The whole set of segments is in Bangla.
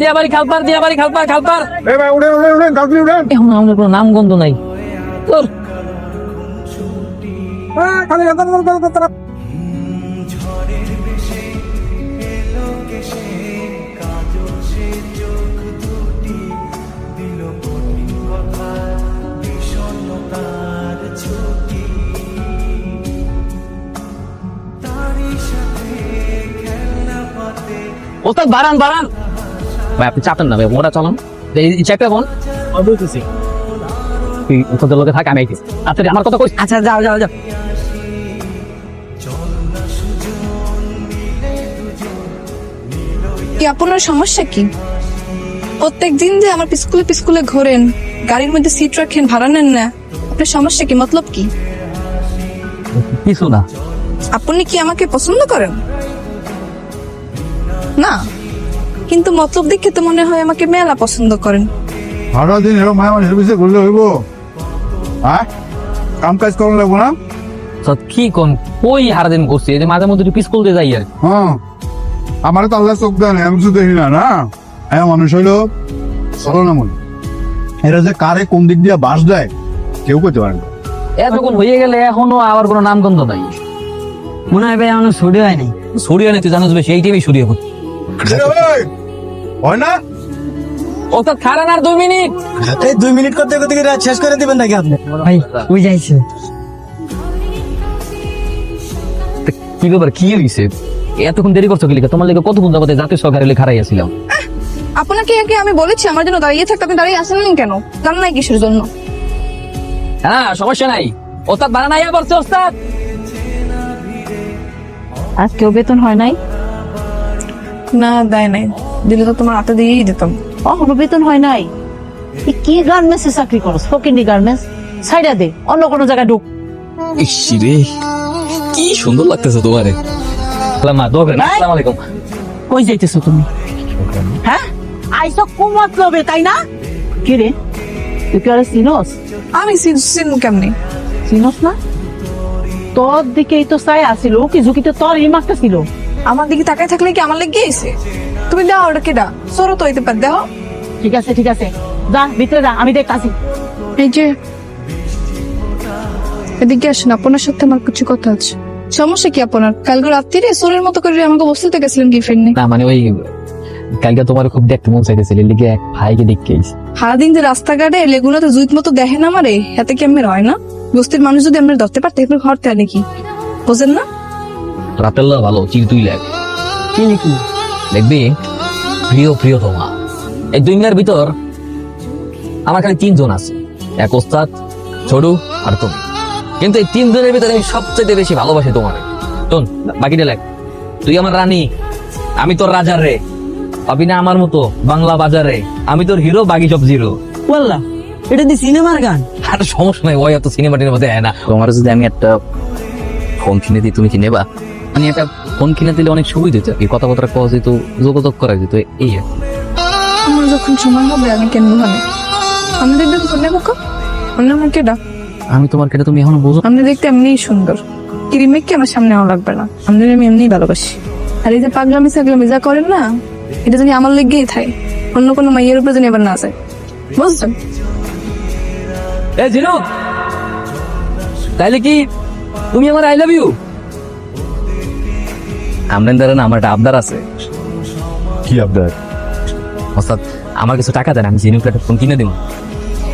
দিয়াবাড়ি খালপার দিয়াবাড়ি খালপার খালপার। এই ভাই উঠেন উঠেন উঠেন গাছগুলি উঠেন। এখন আমাদের কোনো নাম গন্ধ নাই। তোর। হ্যাঁ, খালি ওস্তাদ বাড়ান বাড়ান। ভাই আপনি চাপেন না ভাই ওরা চালান। এই চেপে বোন। বলতেছি। তুই ওদের লোকে থাক আমি আইতেছি। আচ্ছা আমার কথা কইস। আচ্ছা যাও যাও যাও। কি আপনার সমস্যা কি? প্রত্যেক দিন যে আমার পিস্কুলে পিস্কুলে ঘোরেন গাড়ির মধ্যে সিট রাখেন ভাড়া নেন না আপনার সমস্যা কি? মতলব কি? কিছু না। আপনি কি আমাকে পছন্দ করেন? না কিন্তু মতলব দেখে তো মনে হয় আমাকে মেলা পছন্দ করেন। সারাদিন এরকম মায়া মানুষের পিছিয়ে ঘুরলে হইব? হ্যাঁ? কাম কাজ করুন লাগবো না? তো কি কোন কই হারা দিন করছি? এই যে মাঝে মধ্যে একটু দিয়ে যাই আর। হ্যাঁ। আমার তো আল্লাহ চোখ দেন আমি কিছু দেখি না না? হ্যাঁ মানুষ হইল চলো না মনে এরা যে কারে কোন দিক দিয়ে বাস দেয় কেউ করতে পারে না। এতক্ষণ হয়ে গেলে এখনও আবার কোনো নাম গন্ধ নাই। মনে হয় ভাই এখনও ছড়ি হয়নি। ছড়ি হয়নি তুই জানিস বেশি এই টাইমে ছড়িয়ে পড় এই, হয় না? ওস্তাদ খারান আর দুই মিনিট। এই দুই মিনিট করতে করতে রাত শেষ করে দিবেন নাকি আপনি? ভাই ওই যাইছে কি ব্যাপার কি হয়েছে এতক্ষণ দেরি করছ কি লিখে? তোমার লিখে কতক্ষণ যাবতে জাতীয় সরকারের লেখা হারাইয়াছিলাম আপনাকে আগে আমি বলেছি আমার জন্য দাঁড়িয়ে থাকতে আপনি দাঁড়িয়ে আসেন কেন? জান নাই কিসের জন্য। হ্যাঁ সমস্যা নাই। ওস্তাদ বানানা ইয়া করছে ওস্তাদ। আজকেও বেতন হয় নাই? না দেয় নাই। দিলে তো তোমার হাতে দিয়েই দিতাম। অহনো বেতন হয় নাই। কি গার্মেন্টসে চাকরি করো ফকিনি গার্মেন্টস সাইডা দে অন্য কোনো জায়গায় ঢুক। ইসিরে কি সুন্দর লাগতেছে তোমারে। মা দোয়া করেন আসসালামু আলাইকুম। কই যাইতেছো তুমি? হ্যাঁ? আইসো কুমাত লবে তাই না? কি রে? তুই কি আরে চিনস? আমি চিনু কেমনি? চিনস না? তোর দিকেই তো চাই আসিল কি ঝুঁকিতে তোর এই ছিল। আমার দিকে তাকায় থাকলে কি আমার লেগে গেছে? তুমি দাও ওটা কেডা সরো তো হইতে পার দাও। ঠিক আছে ঠিক আছে। যা ভিতরে যা আমি দেখ দেখতাছি। এই যে এদিকে আসেন আপনার সাথে আমার কিছু কথা আছে। সমস্যা কি আপনার? কালকে রাত্রিরে সোরের মতো করে আমাকে বসতে গেছিলেন গিফট নিয়ে? না মানে ওই কালকে তোমার খুব দেখতে মন চাইতেছিল লিগে এক ভাইকে দেখে আইছি সারাদিন যে রাস্তাঘাটে লেগুলোতে জুইত মতো দেখে না আমারে এতে কি আমার হয় না? বস্তির মানুষ যদি আমরা ধরতে পারতে এরপর ঘর থেকে নাকি বোঝেন না? রাতের লা ভালো চির তুই লেখ। কি? লিখি দেখবি? প্রিয় প্রিয় তোমা। এই দুনিয়ার ভিতর আমার খালি তিনজন আছে। এক ওস্তাদ ছোটু আর তুমি। কিন্তু এই তিনজনের ভিতরে আমি সবচেয়ে বেশি ভালোবাসি তোমার। শোন বাকিটা লেখ। তুই আমার রানী আমি তোর রাজার রে। পাবি না আমার মতো বাংলা বাজারে আমি তোর হিরো বাকি সব জিরো। বললা এটা দি সিনেমার গান? আর সমস্যা নাই ওই এত সিনেমা টিনেমা দেয় না। তোমার যদি আমি একটা ফোন কিনে দিই তুমি কি নেবা? মানে একটা ফোন কিনে দিলে অনেক সুবিধা হতো। কি কথা কথা কওয়া যেত যোগাযোগ করা যেত এই আর আমার যখন সময় হবে আমি কেন ভাবে আমি দেখবেন ফোন নেব কা অন্য কেডা আমি তোমার কেটে তুমি এখনও বোঝো? আপনি দেখতে এমনিই সুন্দর। কি আমার সামনে আনা লাগবে না। আমাদের আমি এমনিই ভালোবাসি। আর এই যে পাগলামি সাগলামি যা করেন না এটা যদি আমার লেগেই থাকে। অন্য কোনো মাইয়ের উপরে যেন এবার না যায়। বুঝছেন? এ জিনু তাইলে কি তুমি আমার আই লাভ ইউ আমরেন দ্বারা না আমার একটা আবদার আছে। কি আপনার ওস্তাদ আমার কিছু টাকা দেন আমি জিনুকে একটা ফোন কিনে দিব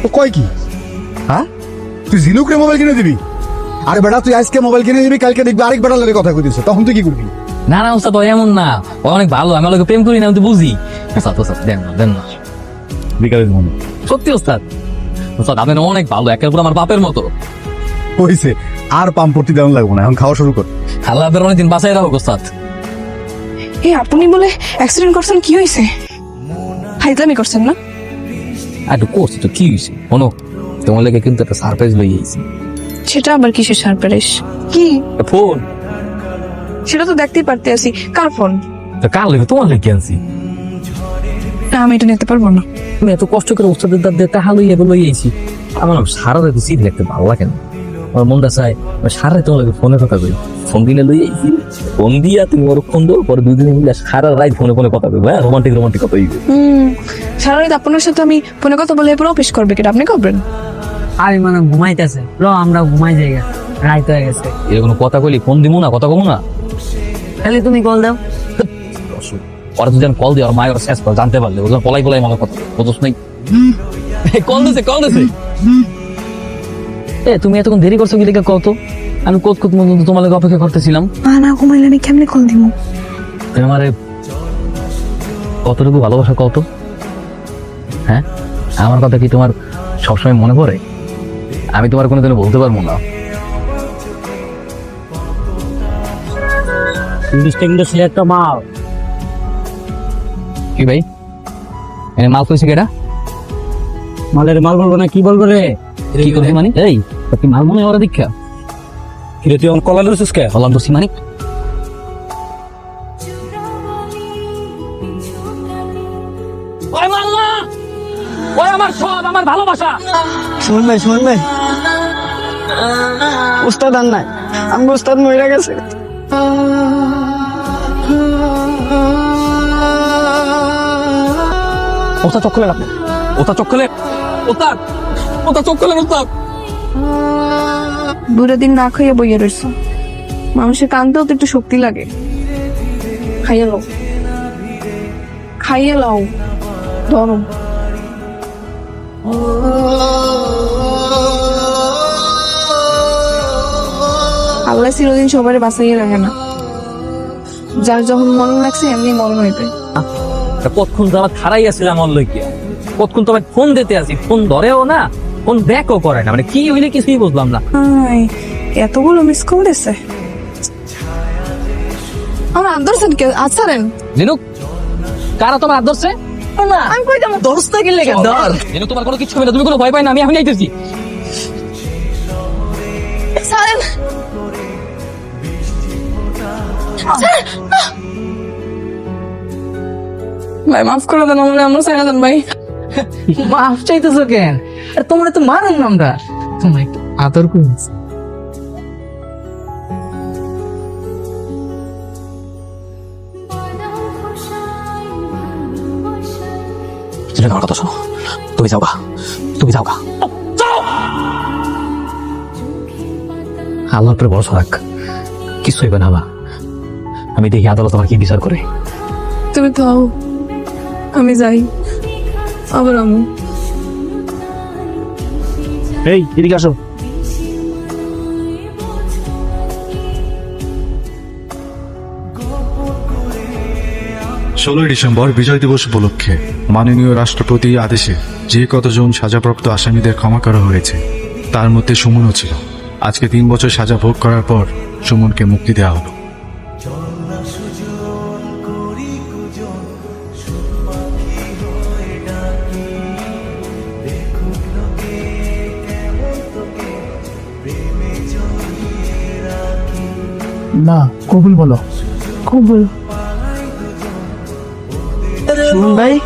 ও কয় কি? হ্যাঁ? তুই মোবাইল কিনে দিবি? আরে বেটা তুই আজকে মোবাইল কিনে দিবি কালকে দেখবি আরেক লাগে কথা কইতেছে তখন তুই কি করবি? না না ওস্তাদ এমন না। ও অনেক ভালো আমি প্রেম করি না আমি তো বুঝি। ওস্তাদ ওস্তাদ দেন না দেন না। বিকালে মনে সত্যি ওস্তাদ? ওস্তাদ আপনি অনেক ভালো একের পর আমার বাপের মতো। হইছে আর পাম্প পড়তে দেওয়া লাগবো না এখন খাওয়া শুরু কর। আল্লাহ আপনার অনেকদিন বাঁচাই রাখো ওস্তাদ। এই আপনি বলে অ্যাক্সিডেন্ট করছেন কি হয়েছে ফাইজলামি করছেন না? আর করছি তো কি হয়েছে শোনো তোমার লেগে কিন্তু একটা সারপ্রাইজ লই আইছি সেটা আবার কিসের সারপ্রাইজ কি? ফোন সেটা তো দেখতেই পারতে আছি। কার ফোন তো কার লেগে তোমার লেগে আনছি। না আমি এটা নিতে পারব না। আমি এত কষ্ট করে ওস্তাদের দাঁত দিয়ে টাকা লইয়া বলে আইছি। আমার সারা রাত সিট দেখতে ভালো লাগে না। আমার মনটা চায় সারা রাত তোমার ফোনে কথা কই। ফোন লই আইছি। ফোন দিয়া তুমি ওর ফোন দাও পরে দুদিন মিলে সারা রাত ফোনে ফোনে কথা বলব হ্যাঁ? রোমান্টিক রোমান্টিক কথা হইবে। সারা রাত আপনার সাথে আমি ফোনে কথা বলে এরপর অফিস করবে কিনা আপনি করবেন? আরে মানে ঘুমাইতেছে। র আমরা ঘুমাই যাই। রাত হয়ে গেছে। এরকম কথা কইলি ফোন দিমু না কথা কমু না? তাহলে তুমি কল দাও। ওরা যদি কল দিই আর মায়ের শেষ করে জানতে পারলে। ওজন পলাই পলাই মনে কথা। বুঝছ নাই? কল দিছে কল দিছে। এ তুমি এতক্ষণ দেরি করছ লেগে কত আমি কোত কোত মতো তোমার লাগে অপেক্ষা করতেছিলাম? মা না ঘুমাইলে আমি কেমনে কল দিব তুমি আমারে কতটুকু ভালোবাসা কত হ্যাঁ? আমার কথা কি তোমার সবসময় মনে পড়ে? আমি তোমার কোনোদিনও বলতে পারব না। কিন্তু সে একটা মাল। কি ভাই? এনে মাল কইছে কেটা মালের মাল বলব না কি বলব রে? কি করবি মানে? এই কি মাল মনে ওরা দীক্ষা। কিরে তুই আমার কলা লুছিস কে? বললাম তো সীমানিক ওই মাল্লা! ওই আমার সব আমার ভালোবাসা! শুনুন ভাই শুনুন ভাই। উস্তাদ আর নাই। আমি উস্তাদ মহিলা গেছে। ওটা খুলে রাখো ওটা চোখ খুলে ওটা ওটা খুলে ওটা। দুটো দিন না খাইয়া বইয়া রয়েছে মানুষের কানতেও তো একটু শক্তি লাগে। খাইয়া লও খাইয়া লও ধরো। আল্লাহ চিরদিন সবাই বাঁচাইয়া রাখে না। যার যখন মন লাগছে এমনি মন হইবে। কতক্ষণ তো আমার খারাই আমার লইকে কতক্ষণ তোমার ফোন দিতে আছি? ফোন ধরেও না। ফোন ব্যাকও করে না মানে কি হইলে কিছুই বুঝলাম না। হাই, এতগুলো মিস কল দিছে। আমার আদর্শন কে আছারেন জিনুক কারা তোমার আদর্শে না আমি কই দোস্ত গেলে কেন জিনুক তোমার কোনো কিছু হবে না তুমি কোনো ভয় পাই না আমি এখন আইতেছি ছাড়েন। ভাই মাফ করে দেন আমার আমরা দেন ভাই। মাফ চাইতেছো কেন? আর তোমরা তো মারুন না আমরা। তোমার একটু আদর করেছি কথা শোনো। তুমি যাও গা। তুমি যাও গা। আল্লাহর ভরসা রাখ। কিছু হইবে না আমি দেখি আদালত আমার কি বিচার করে। তুমি তো আমি যাই। আবার আমি। এই, এদিকে আসো। ষোলোই ডিসেম্বর বিজয় দিবস উপলক্ষে মাননীয় রাষ্ট্রপতি আদেশে যে কতজন সাজাপ্রাপ্ত আসামিদের ক্ষমা করা হয়েছে, তার মধ্যে সুমনও ছিল। আজকে তিন বছর সাজা ভোগ করার পর সুমনকে মুক্তি দেওয়া হলো। না কবুল বলো। কবুল। ভাই।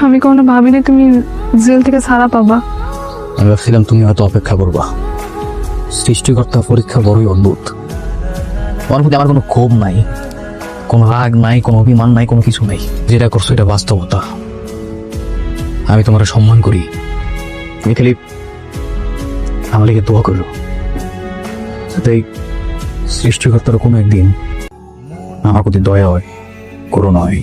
আমি কোনো ভাবিনি তুমি জেল থেকে ছাড়া পাবা। আমি ভাবছিলাম তুমি হয়তো অপেক্ষা করবা। সৃষ্টিকর্তা পরীক্ষা বড়ই অদ্ভুত। তোমার প্রতি আমার কোনো ক্ষোভ নাই কোনো রাগ নাই কোনো অভিমান নাই কোনো কিছু নাই। যেটা করছ এটা বাস্তবতা। আমি তোমার সম্মান করি। তুমি খালি আমার লিখে দোয়া করো। তাই সৃষ্টিকর্তার কোনো একদিন আমার প্রতি দয়া হয়, করুণা হয়।